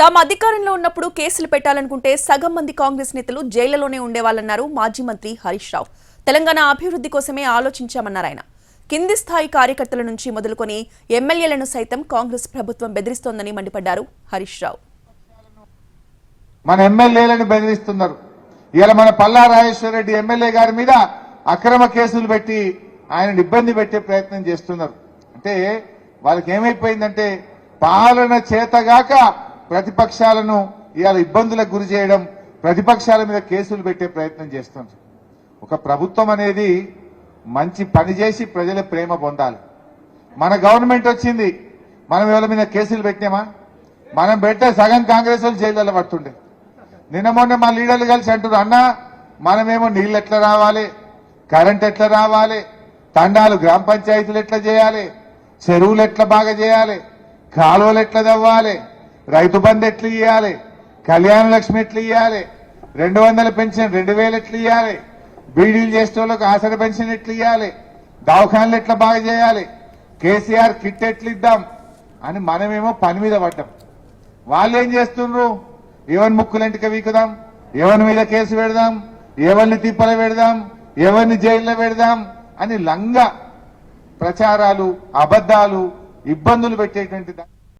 తాము అధికారంలో ఉన్నప్పుడు కేసులు పెట్టాలనుకుంటే సగం మంది కాంగ్రెస్ నేతలు జైళ్ళలోనే ఉండేవాళ్ళన్నారు మాజీ మంత్రి హరీష్ రావు. తెలంగాణ అభివృద్ధి కోసమే ఆలోచించామన్నారు ఆయన. కింది స్థాయి కార్యకర్తల నుంచి మొదలుకొని ఎమ్మెల్యేలను సైతం కాంగ్రెస్ ప్రభుత్వం బెదిరిస్తోందని మండిపడ్డారు హరీష్ రావు. మన ఎమ్మెల్యేలను బెదిరిస్తున్నారు. ఇలా మన పల్లా రాజేశ్వర రెడ్డి ఎమ్మెల్యే గారి మీద అక్రమ కేసులు పెట్టి ఆయన ఇబ్బంది పెట్టే ప్రయత్నం చేస్తున్నారు. అంటే వాళ్ళకి ఏమైపోయిందంటే పాలన చేతగాక ప్రతిపక్షాలను ఇవాళ ఇబ్బందులకు గురి చేయడం ప్రతిపక్షాల మీద కేసులు పెట్టే ప్రయత్నం చేస్తున్నారు ఒక ప్రభుత్వం అనేది మంచి పని చేసి ప్రజల ప్రేమ పొందాలి. మన గవర్నమెంట్ వచ్చింది మనం ఎవరి మీద కేసులు పెట్టినామా? మనం పెట్టే సగం కాంగ్రెస్ వాళ్ళు జైల్లో పడుతుండే. నిన్న మొన్న మా లీడర్లు కలిసి అంటున్నారు అన్న మనమేమో నీళ్ళు ఎట్లా రావాలి? కరెంట్ ఎట్లా రావాలి? తండాలు గ్రామ పంచాయతీలు ఎట్లా చేయాలి? చెరువులు ఎట్లా బాగా చేయాలి? కాలువలు ఎట్లా తవ్వాలి? రైతు బంధు ఎట్లా ఇవ్వాలి కళ్యాణ లక్ష్మి ఎట్లా ఇవ్వాలి రెండు వందల పెన్షన్ రెండు వేలు ఎట్లా ఇవ్వాలి బీడీలు చేసే వాళ్ళకి ఆసర పెన్షన్ ఎట్లా ఇవ్వాలి దవాఖాన్లు ఎట్లా బాగా చేయాలి? కేసీఆర్ కిట్ ఎట్లు ఇద్దాం? అని మనమేమో పని మీద పడ్డాం. వాళ్ళు ఏం చేస్తుండ్రు? ఎవరి ముక్కులంటిక వీకుదాం? ఎవరి మీద కేసు పెడదాం? ఎవరిని తిప్పల పెడదాం? ఎవరిని జైల్లో పెడదాం? అని లంగా ప్రచారాలు అబద్ధాలు ఇబ్బందులు పెట్టేటువంటి